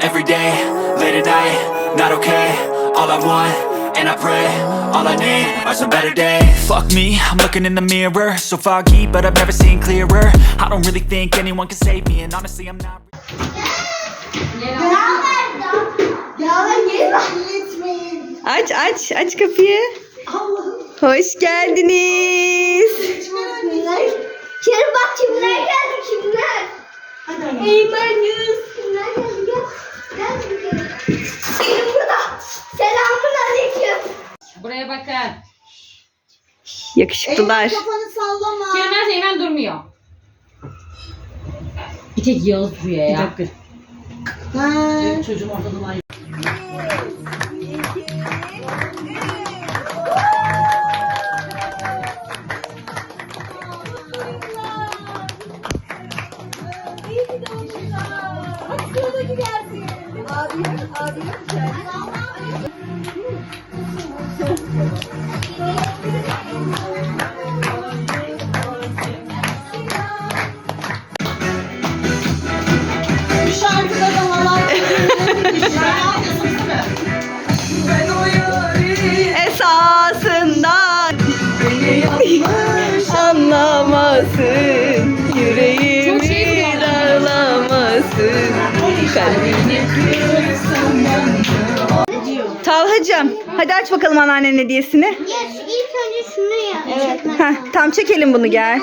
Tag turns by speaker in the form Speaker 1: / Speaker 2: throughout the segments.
Speaker 1: every day, late at night, not okay. All I want, and I pray, all I need are some better days. Fuck me, I'm looking in the mirror, so foggy, but I've never seen clearer. I don't really think anyone can save me, and honestly, I'm not.
Speaker 2: Aç aç aç kapıyı. Hoş geldiniz.
Speaker 3: Kerim bak kimler geldi kimler? Eymen Yunus
Speaker 2: Yakışıklılar.
Speaker 4: Kafanı sallama.
Speaker 5: Gelmez hemen durmuyor. Bir tek Yağız duruyor ya.
Speaker 4: Ha.
Speaker 5: Çocuğum ortadan ayrı.
Speaker 2: Kalbini Talhacığım hadi aç bakalım anneannenin hediyesini.
Speaker 3: Ya ilk önce şunu ya. Evet.
Speaker 2: Heh, tam çekelim bunu gel.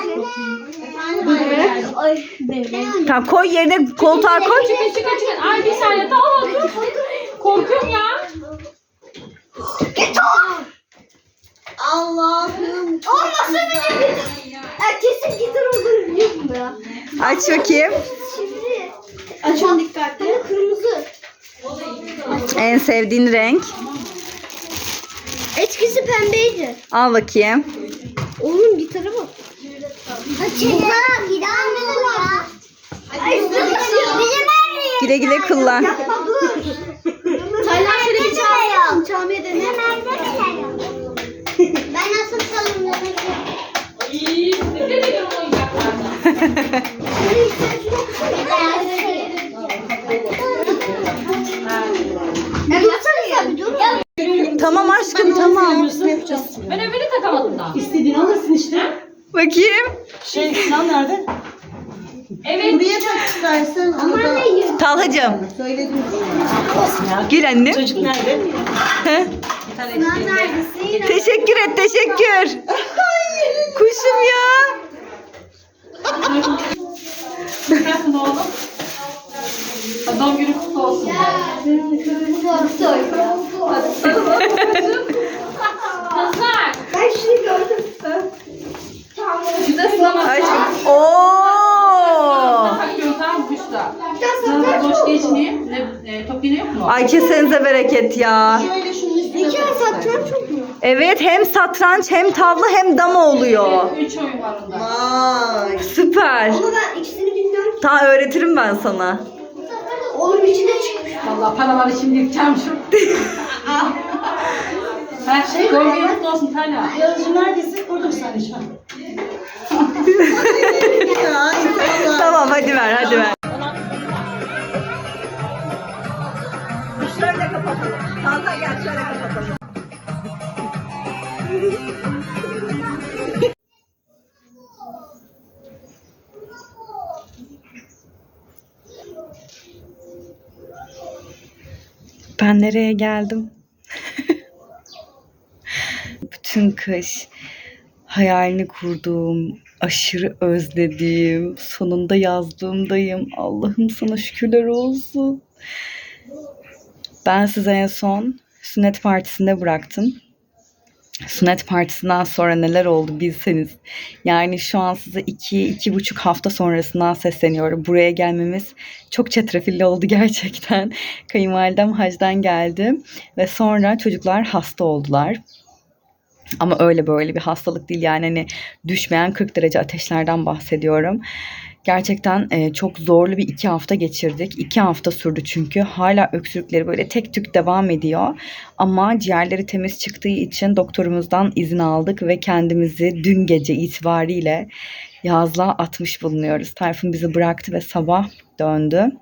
Speaker 3: Ay benim.
Speaker 2: Tam koy yerine koltuğa koy.
Speaker 5: Çıkın çıkın çıkın. Ay bir saniye daha dur. Korkuyorum ya.
Speaker 4: Allah'ım.
Speaker 3: Olmasa bile Ya kesin gitar ya.
Speaker 2: Aç bakayım.
Speaker 3: Şimdi. Açın dikkatli. Hani kırmızı.
Speaker 2: En sevdiğin renk.
Speaker 3: Eskisi pembeydi.
Speaker 2: Al bakayım.
Speaker 3: Oğlum gitara bak. Bu kadar gider mi.
Speaker 2: Güle güle kullan.
Speaker 3: Yapma dur.
Speaker 4: Da
Speaker 2: Talhacığım.
Speaker 4: söyledim.
Speaker 2: Gül annem.
Speaker 4: Çocuk nerede?
Speaker 2: Teşekkür et teşekkür. Kuşum ya.
Speaker 5: Nasılsın oğlum? Doğum günü kutlu olsun. Kızlar.
Speaker 3: Ben şimdi gördüm.
Speaker 5: Güzel sınama.
Speaker 2: Aşkım. Oo.
Speaker 5: Takıyorum tamam mı kuşta? Sınavda boş geçmeyeyim. Ne, e, top yine yok mu?
Speaker 2: Ay kesenize bereket ya.
Speaker 4: Şöyle şunun üstüne
Speaker 3: İki ay çok mu?
Speaker 2: Evet hem satranç hem tavla hem dama oluyor.
Speaker 5: Üç oyun var onda.
Speaker 4: Vay.
Speaker 2: Süper.
Speaker 3: Ama ben ikisini bilmiyorum.
Speaker 2: Ta öğretirim ben sana.
Speaker 3: Oğlum içine çıkmış.
Speaker 5: Valla paraları şimdi yıkacağım şu. Her şey doğum günü kutlu olsun Tayla.
Speaker 4: Yağızcı neredesin? Orada mısın anneciğim? ya insanlar.
Speaker 2: Tamam hadi ver hadi ver. Fazla gel şöyle kapatalım. Ben nereye geldim? Bütün kış hayalini kurduğum, aşırı özlediğim, sonunda yazdığımdayım. Allah'ım sana şükürler olsun. Ben size en son sünnet partisinde bıraktım. Sünnet partisinden sonra neler oldu bilseniz. Yani şu an size iki, iki buçuk hafta sonrasından sesleniyorum. Buraya gelmemiz çok çetrefilli oldu gerçekten. Kayınvalidem hacdan geldi ve sonra çocuklar hasta oldular. Ama öyle böyle bir hastalık değil yani hani düşmeyen 40 derece ateşlerden bahsediyorum. Gerçekten e, çok zorlu bir iki hafta geçirdik. İki hafta sürdü çünkü. Hala öksürükleri böyle tek tük devam ediyor. Ama ciğerleri temiz çıktığı için doktorumuzdan izin aldık ve kendimizi dün gece itibariyle yazlığa atmış bulunuyoruz. Tayfun bizi bıraktı ve sabah döndü.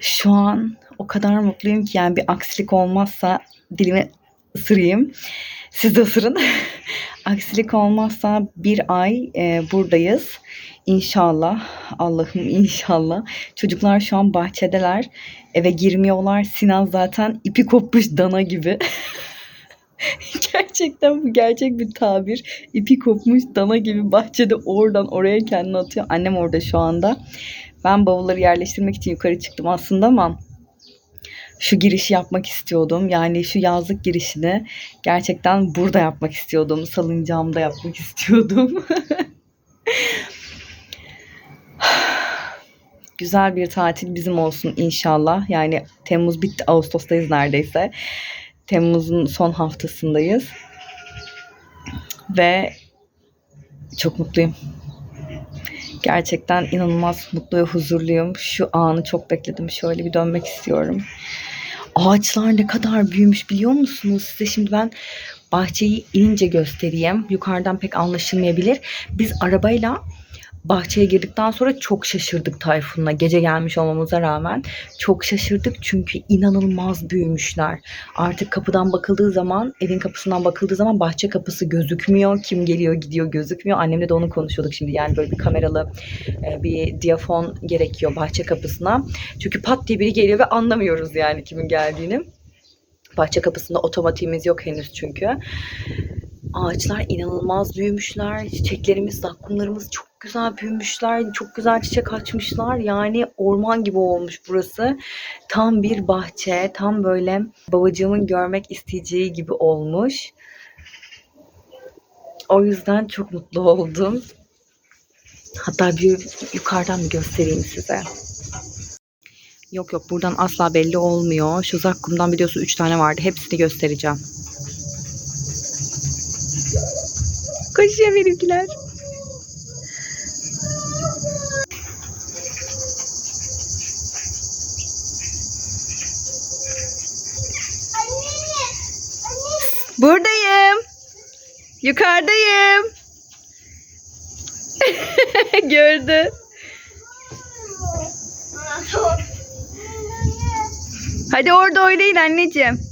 Speaker 2: Şu an o kadar mutluyum ki yani bir aksilik olmazsa dilimi ısırayım. Siz de ısırın. aksilik olmazsa bir ay e, buradayız. İnşallah. Allah'ım inşallah. Çocuklar şu an bahçedeler. Eve girmiyorlar. Sinan zaten ipi kopmuş dana gibi. Gerçekten bu gerçek bir tabir. İpi kopmuş dana gibi bahçede oradan oraya kendini atıyor. Annem orada şu anda. Ben bavulları yerleştirmek için yukarı çıktım aslında ama şu girişi yapmak istiyordum. Yani şu yazlık girişini gerçekten burada yapmak istiyordum. Salıncağımda yapmak istiyordum. Güzel bir tatil bizim olsun inşallah. Yani Temmuz bitti, Ağustos'tayız neredeyse. Temmuz'un son haftasındayız. Ve çok mutluyum. Gerçekten inanılmaz mutlu ve huzurluyum. Şu anı çok bekledim. Şöyle bir dönmek istiyorum. Ağaçlar ne kadar büyümüş biliyor musunuz? Size şimdi ben bahçeyi inince göstereyim. Yukarıdan pek anlaşılmayabilir. Biz arabayla bahçeye girdikten sonra çok şaşırdık Tayfun'la. Gece gelmiş olmamıza rağmen çok şaşırdık çünkü inanılmaz büyümüşler. Artık kapıdan bakıldığı zaman, evin kapısından bakıldığı zaman bahçe kapısı gözükmüyor. Kim geliyor gidiyor gözükmüyor. Annemle de onu konuşuyorduk şimdi. Yani böyle bir kameralı e, bir diyafon gerekiyor bahçe kapısına. Çünkü pat diye biri geliyor ve anlamıyoruz yani kimin geldiğini. Bahçe kapısında otomatiğimiz yok henüz çünkü. Ağaçlar inanılmaz büyümüşler. Çiçeklerimiz, zakkumlarımız çok güzel büyümüşler. Çok güzel çiçek açmışlar. Yani orman gibi olmuş burası. Tam bir bahçe. Tam böyle babacığımın görmek isteyeceği gibi olmuş. O yüzden çok mutlu oldum. Hatta bir yukarıdan bir göstereyim size. Yok yok buradan asla belli olmuyor. Şu zakkumdan biliyorsun 3 tane vardı. Hepsini göstereceğim. Koşuyor benimkiler. Buradayım. Yukarıdayım. Gördü. Hadi orada oynayın anneciğim.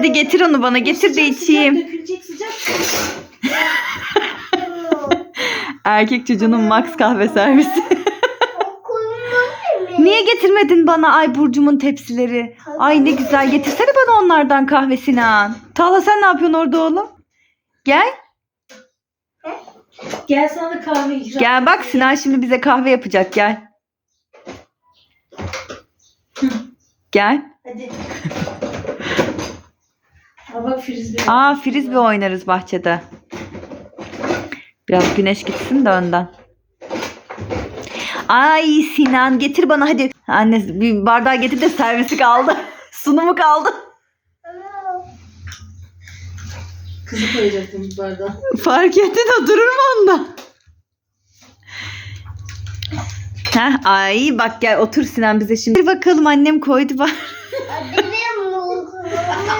Speaker 2: Hadi getir onu bana getir de içeyim.
Speaker 4: Dökülecek sıcak.
Speaker 2: Erkek çocuğunun Max kahve servisi. Niye getirmedin bana ay Burcu'mun tepsileri? Ay ne güzel getirsene bana onlardan kahve Sinan. Tala sen ne yapıyorsun orada oğlum? Gel.
Speaker 4: Gel sana kahve ikram.
Speaker 2: Gel bak Sinan şimdi bize kahve yapacak gel. Gel.
Speaker 4: Hadi. Aa bak frisbee.
Speaker 2: Aa frisbee oynarız bahçede. Biraz güneş gitsin de önden. Ay Sinan getir bana hadi. Anne bir bardağı getir de servisi kaldı. Sunumu kaldı.
Speaker 4: Kızı koyacaktım bu bardağa.
Speaker 2: Fark ettin o durur mu onda? Heh, ay bak gel otur Sinan bize şimdi. Bir bakalım annem koydu bak.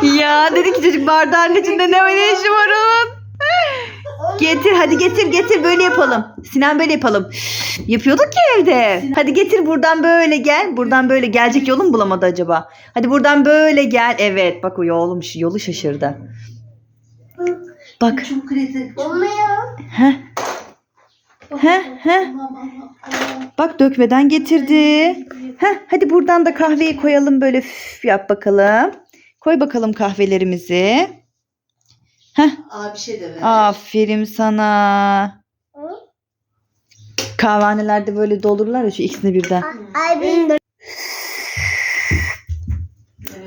Speaker 2: Ya dedi ki çocuk bardağın içinde ne ne işi var onun? Getir hadi getir getir böyle yapalım. Sinan böyle yapalım. Yapıyorduk ya evde. Hadi getir buradan böyle gel. Buradan böyle gelecek yolu mu bulamadı acaba? Hadi buradan böyle gel. Evet bak o yolum yolu şaşırdı. Bak.
Speaker 4: Çok kritik.
Speaker 2: Heh. Heh, heh. Bak dökmeden getirdi. Heh, hadi buradan da kahveyi koyalım böyle üf, yap bakalım. Koy bakalım kahvelerimizi. Heh,
Speaker 4: Aa bir şey de ver.
Speaker 2: aferin sana. Kahvanelerde böyle doldururlar ya şu ikisini birden.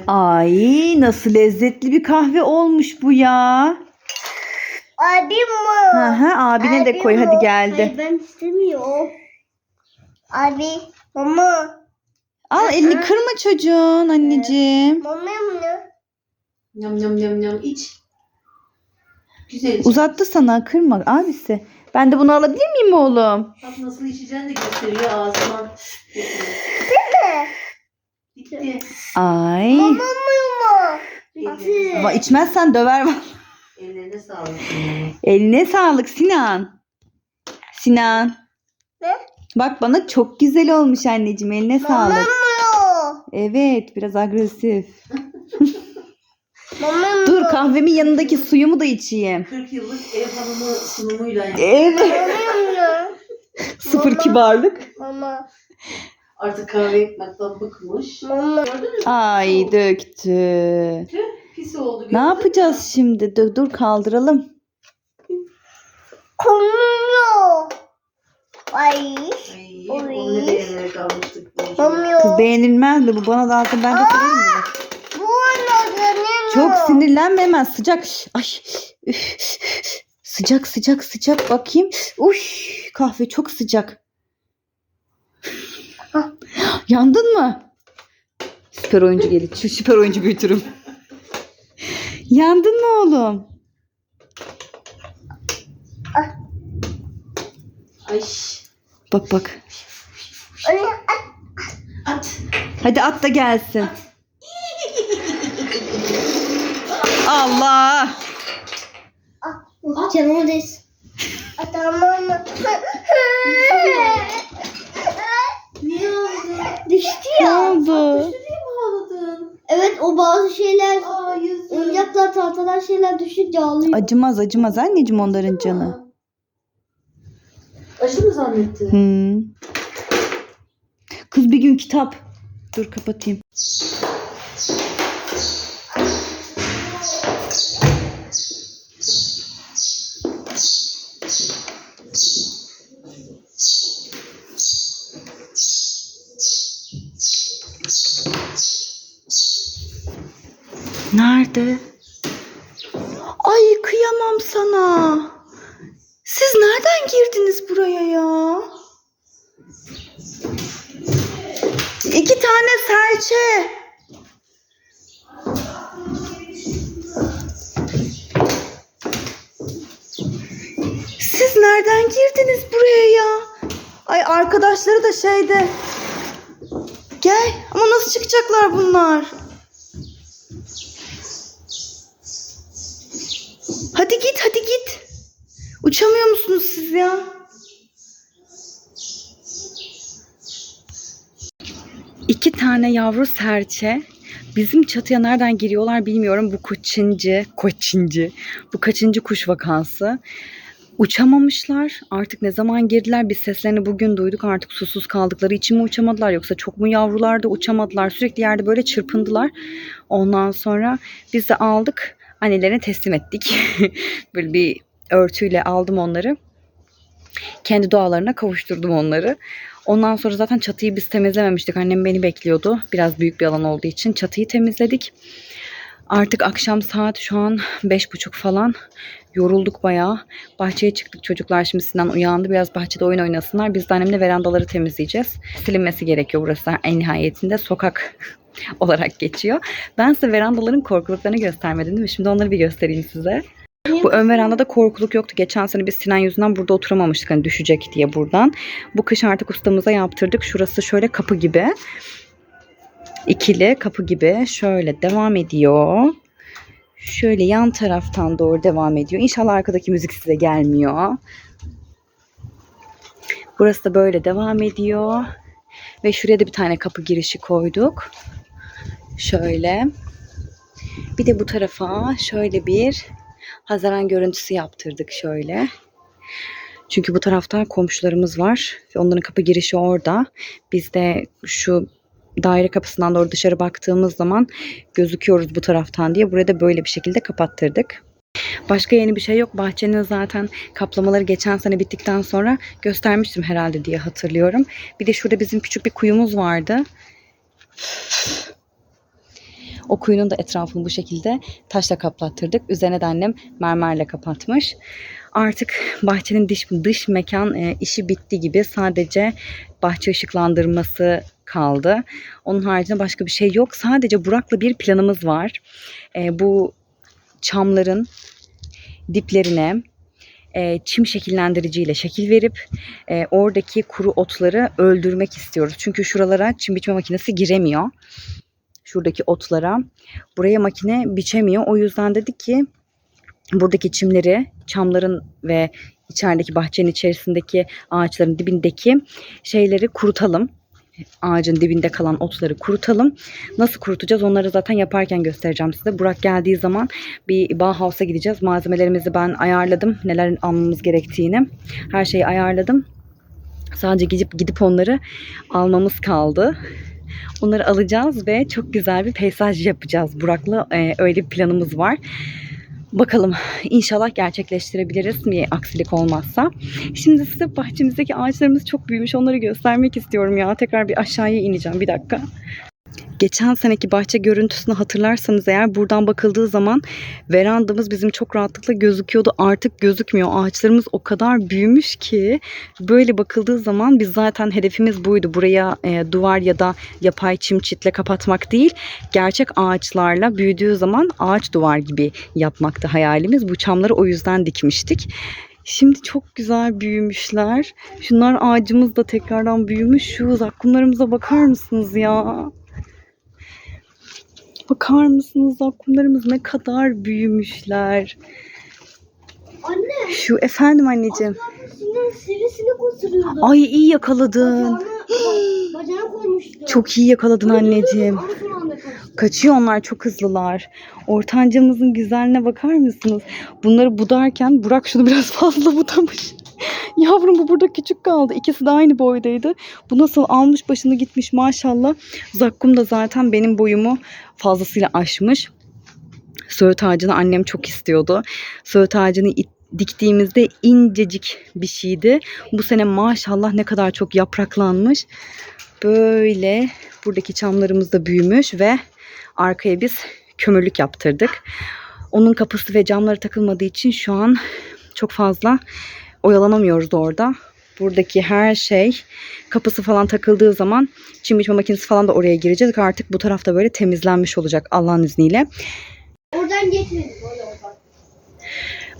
Speaker 2: Ay nasıl lezzetli bir kahve olmuş bu ya.
Speaker 3: Abim mi?
Speaker 2: Hı hı, abine de
Speaker 3: Abim
Speaker 2: koy hadi
Speaker 3: o.
Speaker 2: geldi.
Speaker 3: Hayır, ben istemiyorum. Abi, mama.
Speaker 2: Al elini kırma çocuğun anneciğim.
Speaker 3: Mama mı?
Speaker 4: Yam yam yam yam iç. Güzel iç.
Speaker 2: Uzattı sana kırma abisi. Ben de bunu alabilir miyim oğlum?
Speaker 4: Bak nasıl içeceğini de gösteriyor ağzıma. Bitti.
Speaker 2: Ay.
Speaker 3: Mama.
Speaker 4: Ellerine,
Speaker 2: Ama içmezsen döver bak.
Speaker 4: ellerine sağlık.
Speaker 2: Eline sağlık Sinan. Sinan.
Speaker 3: Ne?
Speaker 2: Bak bana çok güzel olmuş anneciğim. Eline sağlık.
Speaker 3: Mama.
Speaker 2: Evet biraz agresif.
Speaker 3: Mama.
Speaker 2: Dur kahvemin yanındaki suyumu da içeyim.
Speaker 4: 40 yıllık ev hanımı sunumuyla yani.
Speaker 2: Evet.
Speaker 3: Mama.
Speaker 2: Sıfır kibarlık.
Speaker 3: Mama.
Speaker 4: Artık kahve etmekten bıkmış.
Speaker 3: Mama.
Speaker 4: Gördün mü?
Speaker 2: Ay döktü.
Speaker 4: Tüh, Pis oldu.
Speaker 2: Ne yapacağız şimdi? Dur, dur kaldıralım.
Speaker 3: Konuyor. Ay.
Speaker 4: Ay, onu ne beğenerek almıştık.
Speaker 2: Kız beğenilmez de bu bana lazım. Ben de severim bunu.
Speaker 3: Bu
Speaker 2: Çok sinirlenme hemen sıcak. Ay. üf, Sıcak sıcak sıcak bakayım. Uy kahve çok sıcak. Yandın mı? Süper oyuncu gelir. Şu süper oyuncu büyütürüm. Yandın mı oğlum?
Speaker 4: Ay.
Speaker 2: Bak bak.
Speaker 3: Anne
Speaker 4: At.
Speaker 2: Hadi at da gelsin. Allah.
Speaker 3: at. Canım des. Tamam mı?
Speaker 4: Niye ağladın?
Speaker 3: Düştü
Speaker 2: Ne
Speaker 3: ya.
Speaker 2: oldu?
Speaker 4: Mi ağladın?
Speaker 3: Evet o bazı şeyler
Speaker 4: Aa
Speaker 3: oyuncaklar tahtadan şeyler düşünce ağlıyor.
Speaker 2: Acımaz acımaz anneciğim onların canı.
Speaker 4: Acı mı zannettin?
Speaker 2: Hmm. Kız bir gün kitap. Dur kapatayım. Nerede? Ay kıyamam sana. Girdiniz buraya ya? İki tane serçe. Siz nereden girdiniz buraya ya? Ay arkadaşları da şeyde. Gel ama nasıl çıkacaklar bunlar? Hadi git hadi git. Uçamıyor musunuz siz ya? İki tane yavru serçe Bizim çatıya nereden giriyorlar bilmiyorum. Bu kaçıncı, kaçıncı, bu kaçıncı kuş vakası. Uçamamışlar. Artık ne zaman girdiler biz seslerini bugün duyduk. Artık susuz kaldıkları için mi uçamadılar yoksa çok mu yavrulardı uçamadılar. Sürekli yerde böyle çırpındılar. Ondan sonra biz de aldık annelerine teslim ettik. böyle bir örtüyle aldım onları. Kendi doğalarına kavuşturdum onları. Ondan sonra zaten çatıyı biz temizlememiştik. Annem beni bekliyordu. Biraz büyük bir alan olduğu için çatıyı temizledik. Artık akşam saat şu an beş buçuk falan. Yorulduk bayağı. Bahçeye çıktık çocuklar şimdi Sinan uyandı. Biraz bahçede oyun oynasınlar. Biz de annemle verandaları temizleyeceğiz. Silinmesi gerekiyor burası en nihayetinde. Sokak olarak geçiyor. Ben size verandaların korkuluklarını göstermedim değil mi? Şimdi onları bir göstereyim size. Bu ön verandada korkuluk yoktu. Geçen sene biz Sinan yüzünden burada oturamamıştık hani düşecek diye buradan. Bu kış artık ustamıza yaptırdık. Şurası şöyle kapı gibi. İkili kapı gibi şöyle devam ediyor. Şöyle yan taraftan doğru devam ediyor. İnşallah arkadaki müzik size gelmiyor. Burası da böyle devam ediyor. Ve şuraya da bir tane kapı girişi koyduk. Şöyle. Bir de bu tarafa şöyle bir Haziran görüntüsü yaptırdık şöyle. Çünkü bu tarafta komşularımız var. Ve onların kapı girişi orada. Biz de şu daire kapısından doğru dışarı baktığımız zaman gözüküyoruz bu taraftan diye buraya da böyle bir şekilde kapattırdık. Başka yeni bir şey yok. Bahçenin zaten kaplamaları geçen sene bittikten sonra göstermiştim herhalde diye hatırlıyorum. Bir de şurada bizim küçük bir kuyumuz vardı. O kuyunun da etrafını bu şekilde taşla kaplattırdık. Üzerine de annem mermerle kapatmış. Artık bahçenin dış, dış mekan e, işi bitti gibi. Sadece bahçe ışıklandırması kaldı. Onun haricinde başka bir şey yok. Sadece Burak'la bir planımız var. E, bu çamların diplerine e, çim şekillendiriciyle şekil verip e, oradaki kuru otları öldürmek istiyoruz. Çünkü şuralara çim biçme makinesi giremiyor. Şuradaki otlara. Buraya makine biçemiyor. O yüzden dedik ki buradaki çimleri, çamların ve içerideki bahçenin içerisindeki ağaçların dibindeki şeyleri kurutalım. Ağacın dibinde kalan otları kurutalım. Nasıl kurutacağız onları zaten yaparken göstereceğim size. Burak geldiği zaman bir Bauhaus'a gideceğiz. Malzemelerimizi ben ayarladım. Neler almamız gerektiğini. Her şeyi ayarladım. Sadece gidip gidip onları almamız kaldı. Onları alacağız ve çok güzel bir peyzaj yapacağız. Burak'la e, öyle bir planımız var. Bakalım inşallah gerçekleştirebiliriz bir aksilik olmazsa. Şimdi size bahçemizdeki ağaçlarımız çok büyümüş. Onları göstermek istiyorum ya. Tekrar bir aşağıya ineceğim bir dakika. Geçen seneki bahçe görüntüsünü hatırlarsanız eğer buradan bakıldığı zaman verandamız bizim çok rahatlıkla gözüküyordu. Artık gözükmüyor. Ağaçlarımız o kadar büyümüş ki böyle bakıldığı zaman biz zaten hedefimiz buydu. Buraya e, duvar ya da yapay çim çitle kapatmak değil. Gerçek ağaçlarla büyüdüğü zaman ağaç duvar gibi yapmaktı hayalimiz. Bu çamları o yüzden dikmiştik. Şimdi çok güzel büyümüşler. Şunlar ağacımız da tekrardan büyümüş. Şu zakkumlarımıza bakar mısınız ya? Bakar mısınız zakkumlarımız ne kadar büyümüşler.
Speaker 3: Anne.
Speaker 2: Şu efendim anneciğim.
Speaker 3: Sivrisinek oturuyordu.
Speaker 2: Ay iyi yakaladın.
Speaker 3: Bacağına, bacağına koymuştu.
Speaker 2: Çok iyi yakaladın anneciğim. Kaçıyor onlar çok hızlılar. Ortancamızın güzelliğine bakar mısınız? Bunları budarken Burak şunu biraz fazla budamış. Yavrum bu burada küçük kaldı. İkisi de aynı boydaydı. Bu nasıl almış başını gitmiş maşallah. Zakkum da zaten benim boyumu fazlasıyla aşmış. Söğüt ağacını annem çok istiyordu. Söğüt ağacını it- diktiğimizde incecik bir şeydi. Bu sene maşallah ne kadar çok yapraklanmış. Böyle buradaki çamlarımız da büyümüş ve arkaya biz kömürlük yaptırdık. Onun kapısı ve camları takılmadığı için şu an çok fazla oyalanamıyoruz da orada. Buradaki her şey kapısı falan takıldığı zaman çim biçme makinesi falan da oraya girecek. Artık bu tarafta böyle temizlenmiş olacak Allah'ın izniyle.
Speaker 3: Oradan geçmedik.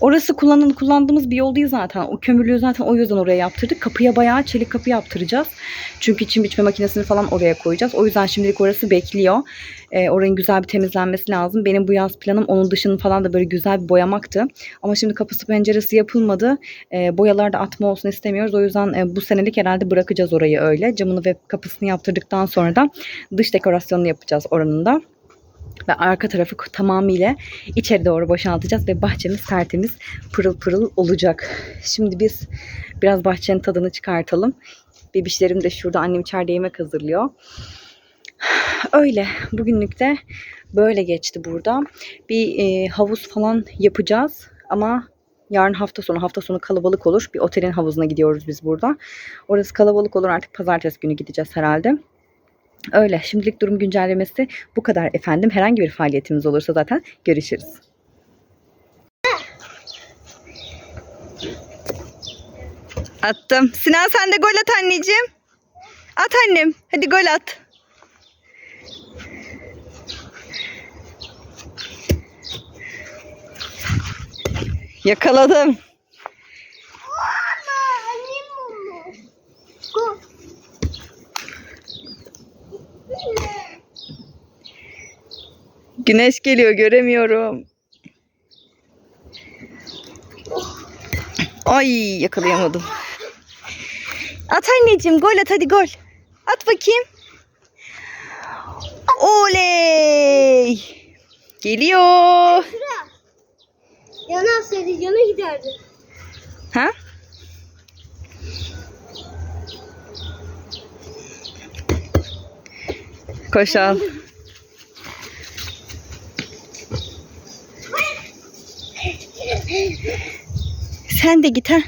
Speaker 2: Orası kullanın, kullandığımız bir yol değil zaten. O kömürlüğü zaten o yüzden oraya yaptırdık. Kapıya bayağı çelik kapı yaptıracağız. Çünkü çim biçme makinesini falan oraya koyacağız. O yüzden şimdilik orası bekliyor. Ee, oranın güzel bir temizlenmesi lazım. Benim bu yaz planım onun dışını falan da böyle güzel bir boyamaktı. Ama şimdi kapısı penceresi yapılmadı. Ee, boyalarda atma olsun istemiyoruz. O yüzden e, bu senelik herhalde bırakacağız orayı öyle. Camını ve kapısını yaptırdıktan sonra da dış dekorasyonunu yapacağız oranın da. Ve arka tarafı tamamıyla içeri doğru boşaltacağız ve bahçemiz tertemiz pırıl pırıl olacak. Şimdi biz biraz bahçenin tadını çıkartalım. Bebişlerim de şurada annem içeride yemek hazırlıyor. Öyle. Bugünlük de böyle geçti burada. Bir e, havuz falan yapacağız ama yarın hafta sonu hafta sonu kalabalık olur. Bir otelin havuzuna gidiyoruz biz burada. Orası kalabalık olur artık pazartesi günü gideceğiz herhalde. Öyle. Şimdilik durum güncellemesi bu kadar efendim. Herhangi bir faaliyetimiz olursa zaten görüşürüz. Attım. Sinan sen de gol at anneciğim. At annem. Hadi gol at. Yakaladım. Güneş geliyor göremiyorum. Ay yakalayamadım. At anneciğim gol at hadi gol. At bakayım. Oley. Geliyor.
Speaker 3: Yana seni yana giderdi.
Speaker 2: Ha? Koş Sen de git ha.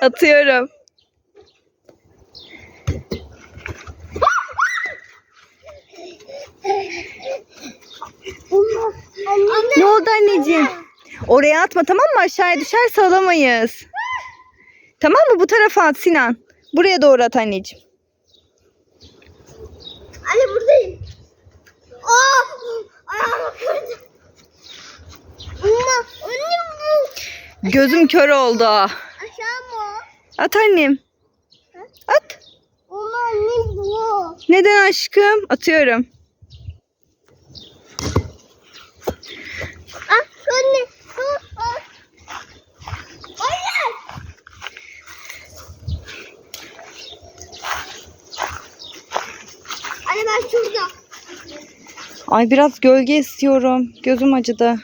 Speaker 2: Atıyorum.
Speaker 3: Anne.
Speaker 2: Ne oldu anneciğim? Oraya atma tamam mı? Aşağıya düşerse alamayız. Tamam mı? Bu tarafa at Sinan. Buraya doğru at anneciğim.
Speaker 3: Anne buradayım. Aa! Ayağımı kırdım. Anne, anne bu.
Speaker 2: Gözüm kör oldu.
Speaker 3: Aşağı mı?
Speaker 2: At annem. At.
Speaker 3: Ama anne bu.
Speaker 2: Neden aşkım? Atıyorum.
Speaker 3: Ah anne. Ah, ah. Hayır. Anne ben şurada.
Speaker 2: Ay biraz gölge istiyorum. Gözüm acıdı.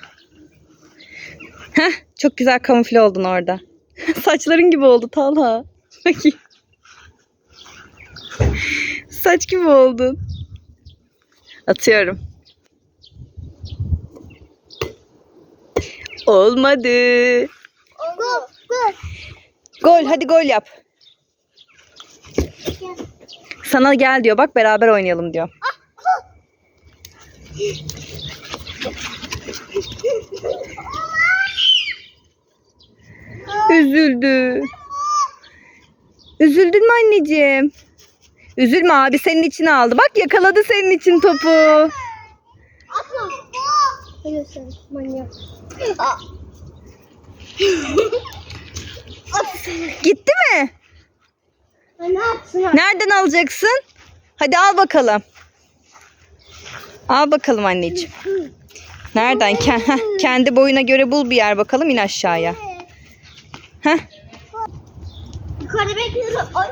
Speaker 2: Heh, çok güzel kamufle oldun orada. Saçların gibi oldu Talha. Bakayım. Saç gibi oldun. Atıyorum. Olmadı.
Speaker 3: Go, go.
Speaker 2: Gol hadi gol yap. Sana gel diyor bak beraber oynayalım diyor. Üzüldü. Üzüldün mü anneciğim? Üzülme abi senin için aldı. Bak yakaladı senin için topu.
Speaker 3: Atma. Manyak.
Speaker 2: Gitti mi?
Speaker 3: Ne?
Speaker 2: Nereden alacaksın? Hadi al bakalım. Al bakalım anneciğim. Nereden? Heh, kendi boyuna göre bul bir yer bakalım in aşağıya. Heh.
Speaker 3: Yukarıda bekliyorum. Ay.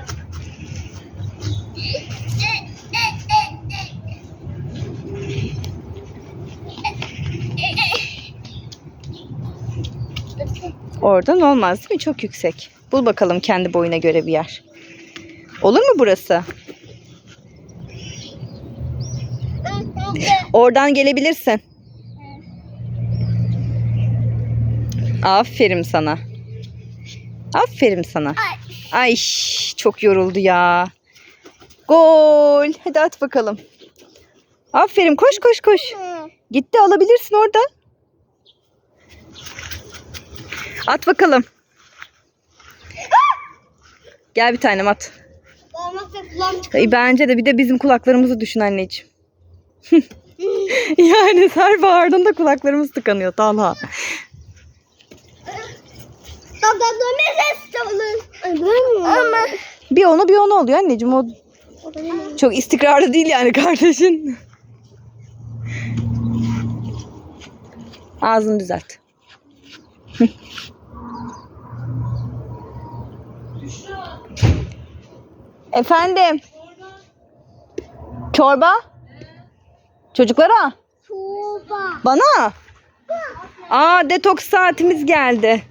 Speaker 2: Oradan olmaz değil mi? Çok yüksek. Bul bakalım kendi boyuna göre bir yer. Olur mu burası? Oradan gelebilirsin. Aferin sana. Aferin sana. Ay çok yoruldu ya. Gol. Hadi at bakalım. Aferin koş koş koş. Gitti alabilirsin orada. At bakalım. Gel bir tanem at. Ay, Bence de bir de bizim kulaklarımızı düşün anneciğim. yani her bağırdığında kulaklarımız tıkanıyor Talha.
Speaker 3: Ama.
Speaker 2: Bir onu bir onu oluyor anneciğim. O çok istikrarlı değil yani kardeşin. Ağzını düzelt. Efendim. Çorba? Çocuklara?
Speaker 3: Tuğba.
Speaker 2: Bana? Aa detoks saatimiz geldi.